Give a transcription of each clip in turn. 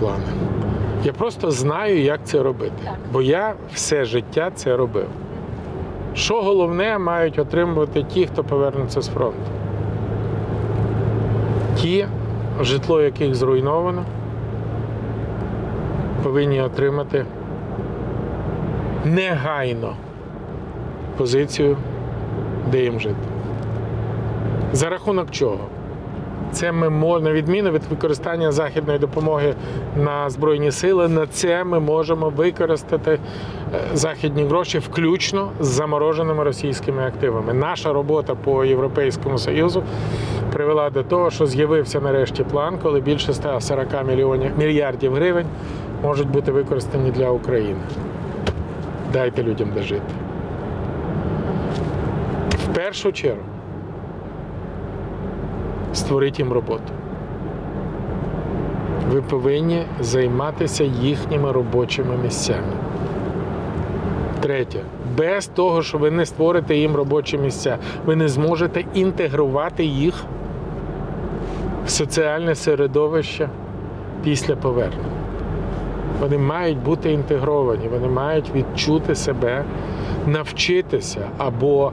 плани. Я просто знаю, як це робити. Так. Бо я все життя це робив. Що головне мають отримувати ті, хто повернеться з фронту? Ті, житло яких зруйновано, повинні отримати негайно позицію, де їм жити. За рахунок чого? Це ми мо- на відміну від використання західної допомоги на збройні сили. На це ми можемо використати е, західні гроші включно з замороженими російськими активами. Наша робота по Європейському Союзу привела до того, що з'явився нарешті план, коли більше 140 мільйонів мільярдів гривень можуть бути використані для України. Дайте людям дожити. В першу чергу створити їм роботу. Ви повинні займатися їхніми робочими місцями. Третє. Без того, що ви не створите їм робочі місця, ви не зможете інтегрувати їх в соціальне середовище після повернення. Вони мають бути інтегровані, вони мають відчути себе, навчитися або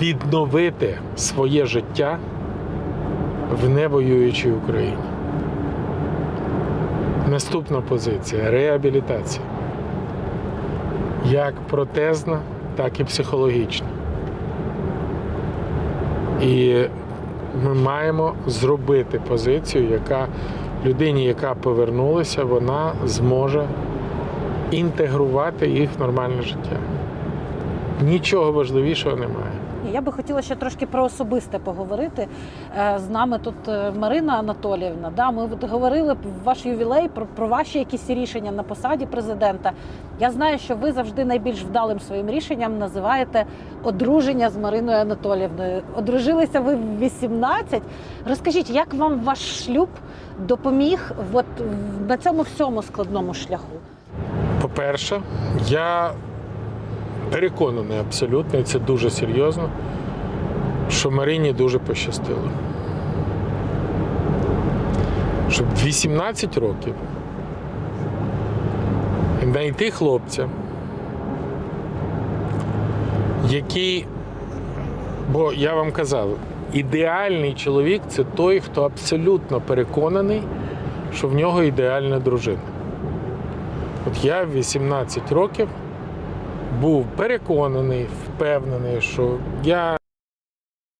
відновити своє життя в невоюючій Україні. Наступна позиція реабілітація. Як протезна, так і психологічна. І ми маємо зробити позицію, яка людині, яка повернулася, вона зможе інтегрувати їх в нормальне життя. Нічого важливішого немає. Я би хотіла ще трошки про особисте поговорити. Е, З нами тут е, Марина Анатоліївна. Да, ми говорили в ваш ювілей про, про ваші якісь рішення на посаді президента. Я знаю, що ви завжди найбільш вдалим своїм рішенням називаєте одруження з Мариною Анатоліївною. Одружилися ви в 18. Розкажіть, як вам ваш шлюб допоміг от, на цьому всьому складному шляху? По-перше, я переконаний абсолютно, і це дуже серйозно, що Марині дуже пощастило. Щоб 18 років знайти хлопця, який, бо я вам казав, ідеальний чоловік це той, хто абсолютно переконаний, що в нього ідеальна дружина. От я в 18 років був переконаний, впевнений, що я